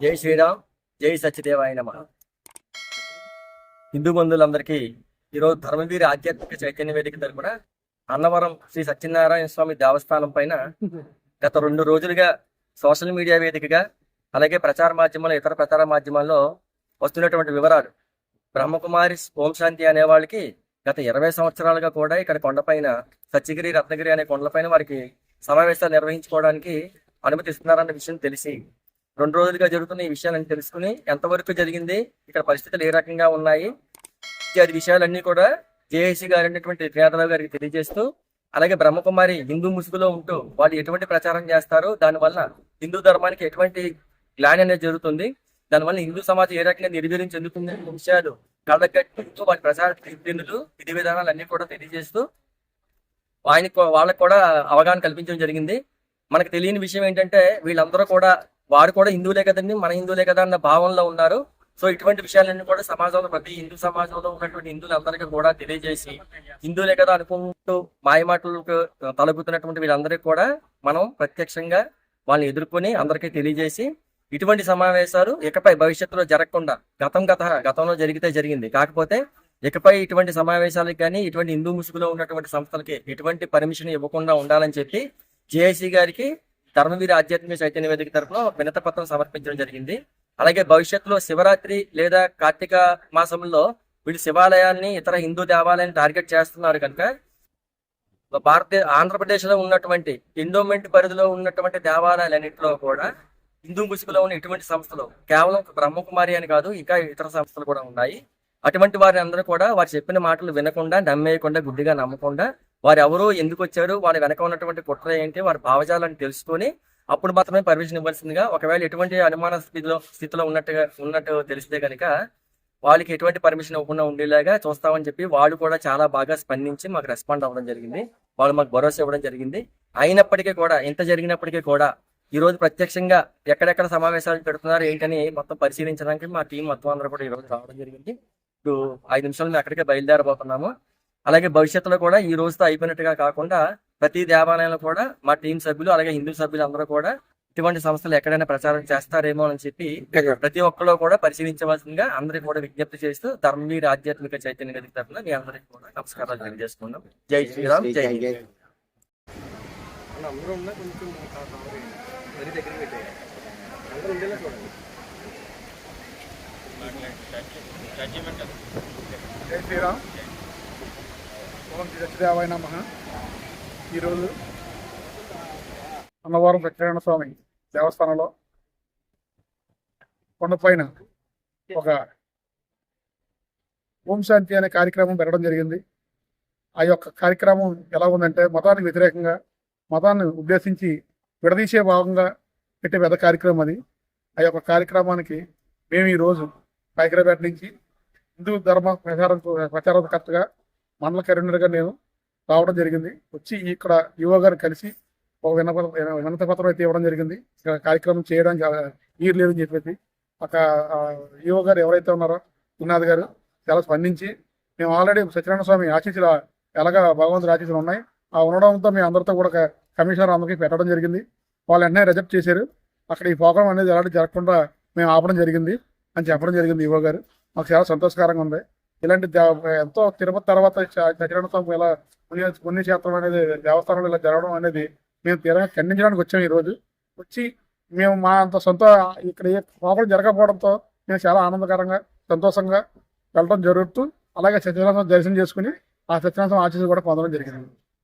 జై శ్రీరామ్ జై సత్యదేవాయ నమ. హిందూ బంధువులందరికీ ఈరోజు ధర్మవీర ఆధ్యాత్మిక చైతన్య వేదిక తరపున అన్నవరం శ్రీ సత్యనారాయణ స్వామి దేవస్థానం పైన గత రెండు రోజులుగా సోషల్ మీడియా వేదికగా అలాగే ప్రచార మాధ్యమాలు ఇతర ప్రచార మాధ్యమాల్లో వస్తున్నటువంటి వివరాలు. బ్రహ్మకుమారి ఓం శాంతి అనే వాళ్ళకి గత ఇరవై సంవత్సరాలుగా కూడా ఇక్కడ కొండపైన సత్యగిరి రత్నగిరి అనే కొండలపైన వారికి సమావేశాలు నిర్వహించుకోవడానికి అనుమతిస్తున్నారన్న విషయం తెలిసి రెండు రోజులుగా జరుగుతున్న ఈ విషయాలన్నీ తెలుసుకుని ఎంతవరకు జరిగింది ఇక్కడ పరిస్థితులు ఏ రకంగా ఉన్నాయి ఇత్యాది విషయాలన్నీ కూడా జేఏసీ గారు అనేటువంటి శ్రీనాథరావు గారికి తెలియజేస్తూ అలాగే బ్రహ్మకుమారి హిందూ ముసుగులో ఉంటూ వాళ్ళు ఎటువంటి ప్రచారం చేస్తారు దానివల్ల హిందూ ధర్మానికి ఎటువంటి గ్లాని అనేది జరుగుతుంది దానివల్ల హిందూ సమాజం ఏ రకంగా నిర్వీర్యం చెందుతుంది అనే విషయాలు కళ్ళగట్టుతూ వాటి ప్రచార తీర్పులు విధి విధానాలు అన్ని కూడా తెలియజేస్తూ ఆయనకు వాళ్ళకు కూడా అవగాహన కల్పించడం జరిగింది. మనకు తెలియని విషయం ఏంటంటే వీళ్ళందరూ కూడా వారు కూడా హిందువులే కదండి మన హిందువులే కదా అన్న భావంలో ఉన్నారు. సో ఇటువంటి విషయాలన్నీ కూడా సమాజంలో ప్రతి హిందూ సమాజంలో ఉన్నటువంటి హిందువులందరికీ కూడా తెలియజేసి హిందువులే కదా అనుకుంటూ మాయమాటలకు తలుపుతున్నటువంటి వీళ్ళందరికీ కూడా మనం ప్రత్యక్షంగా వాళ్ళని ఎదుర్కొని అందరికీ తెలియజేసి ఇటువంటి సమావేశాలు ఇకపై భవిష్యత్తులో జరగకుండా గతం గత గతంలో జరిగితే జరిగింది. కాకపోతే ఇకపై ఇటువంటి సమావేశాలకు కానీ ఇటువంటి హిందూ ముసుగులో ఉన్నటువంటి సంస్థలకి ఎటువంటి పర్మిషన్ ఇవ్వకుండా ఉండాలని చెప్పి జేఏసీ గారికి ధర్మవీర ఆధ్యాత్మిక చైతన్య వేదిక తరఫున వినత పత్రం సమర్పించడం జరిగింది. అలాగే భవిష్యత్తులో శివరాత్రి లేదా కార్తీక మాసంలో వీళ్ళు శివాలయాల్ని ఇతర హిందూ దేవాలయాన్ని టార్గెట్ చేస్తున్నారు కనుక భారత ఆంధ్రప్రదేశ్లో ఉన్నటువంటి ఎండోమెంట్ పరిధిలో ఉన్నటువంటి దేవాలయాలన్నింటిలో కూడా హిందూ ముసుగులో ఉన్న ఇటువంటి సంస్థలు కేవలం బ్రహ్మకుమారి అని కాదు ఇంకా ఇతర సంస్థలు కూడా ఉన్నాయి. అటువంటి వారిని అందరూ కూడా వారు చెప్పిన మాటలు వినకుండా నమ్మేయకుండా గుడ్డిగా నమ్మకుండా వారు ఎవరు ఎందుకు వచ్చారు వారి వెనక ఉన్నటువంటి కుట్ర ఏంటి వారి భావజాలను తెలుసుకొని అప్పుడు మాత్రమే పర్మిషన్ ఇవ్వాల్సిందిగా ఒకవేళ ఎటువంటి అనుమాన స్థితిలో స్థితిలో ఉన్నట్టుగా ఉన్నట్టు తెలిస్తే కనుక వాళ్ళకి ఎటువంటి పర్మిషన్ ఇవ్వకుండా ఉండేలాగా చూస్తామని చెప్పి వాళ్ళు కూడా చాలా బాగా స్పందించి మాకు రెస్పాండ్ అవ్వడం జరిగింది. వాళ్ళు మాకు భరోసా ఇవ్వడం జరిగింది. అయినప్పటికీ కూడా ఇంత జరిగినప్పటికీ కూడా ఈ రోజు ప్రత్యక్షంగా ఎక్కడెక్కడ సమావేశాలు పెడుతున్నారు ఏంటని మొత్తం పరిశీలించడానికి మా టీం మొత్తం అందరూ కూడా ఈ రోజు రావడం జరిగింది. ఇప్పుడు ఐదు నిమిషాలు మేము అక్కడికే బయలుదేరబోతున్నాము. అలాగే భవిష్యత్తులో కూడా ఈ రోజుతో అయిపోయినట్టుగా కాకుండా ప్రతి దేవాలయంలో కూడా మా టీం సభ్యులు అలాగే హిందూ సభ్యులు అందరూ కూడా ఇటువంటి సంస్థలు ఎక్కడైనా ప్రచారం చేస్తారేమో అని చెప్పి ప్రతి ఒక్కరు కూడా పరిశీలించవలసిందిగా అందరికి కూడా విజ్ఞప్తి చేస్తూ ధర్మవీర ఆధ్యాత్మిక చైతన్య గది తరఫున మీ అందరికి కూడా నమస్కారాలు తెలియజేసుకున్నాం జై శ్రీరామ్ జై హింద్. అందరూ ఉన్నా ఓం శ్రీ సత్యదేవాయ నమ. ఈరోజు అన్నవరం సత్యనారాయణ స్వామి దేవస్థానంలో కొండపైన ఒక ఓం శాంతి అనే కార్యక్రమం పెట్టడం జరిగింది. ఆ యొక్క కార్యక్రమం ఎలా ఉందంటే మతానికి వ్యతిరేకంగా మతాన్ని ఉద్దేశించి విడదీసే భాగంగా పెట్టే పెద్ద కార్యక్రమం అది. ఆ యొక్క కార్యక్రమానికి మేము ఈరోజు హైదరాబాద్ నుంచి హిందూ ధర్మ ప్రచారం ప్రచారకర్తగా మండల కరీంనగర్గా నేను రావడం జరిగింది. వచ్చి ఇక్కడ యువ గారు కలిసి ఒక వినప వినత పత్రం అయితే ఇవ్వడం జరిగింది. ఇక్కడ కార్యక్రమం చేయడానికి వీరు లేదని చెప్పేసి ఒక యువ గారు ఎవరైతే ఉన్నారో గురునాథ్ గారు చాలా స్పందించి మేము ఆల్రెడీ సత్యనారాయణ స్వామి ఆశీస్సులు ఎలాగా భగవంతుడు ఆశీస్సులు ఉన్నాయి. ఆ ఉండడంతో మేము అందరితో కూడా ఒక కమిషనర్ అందరికీ పెట్టడం జరిగింది. వాళ్ళు వెంటనే రిజెక్ట్ చేశారు. అక్కడ ఈ ప్రోగ్రామ్ అనేది ఎలాంటి జరగకుండా మేము ఆపడం జరిగింది అని చెప్పడం జరిగింది యువ గారు. మాకు చాలా సంతోషకరంగా ఉంది. ఇలాంటి దేవ- ఎంతో తిరుపతి తర్వాత చ- సత్యనారాయణ స్వామి ఇలా పుణ్య పుణ్యక్షేత్రం అనేది దేవస్థానంలో ఇలా జరగడం అనేది మేము తీరంగా ఖండించడానికి వచ్చాము ఈ రోజు. వచ్చి మేము మా అంత సొంత ఇక్కడ ఏ లోపల జరగకపోవడంతో మేము చాలా ఆనందకరంగా సంతోషంగా వెళ్ళడం జరుగుతూ అలాగే సత్యనారాయణ దర్శనం చేసుకుని ఆ సత్యనారాయణ స్వామి ఆశీస్సులు కూడా పొందడం జరిగింది.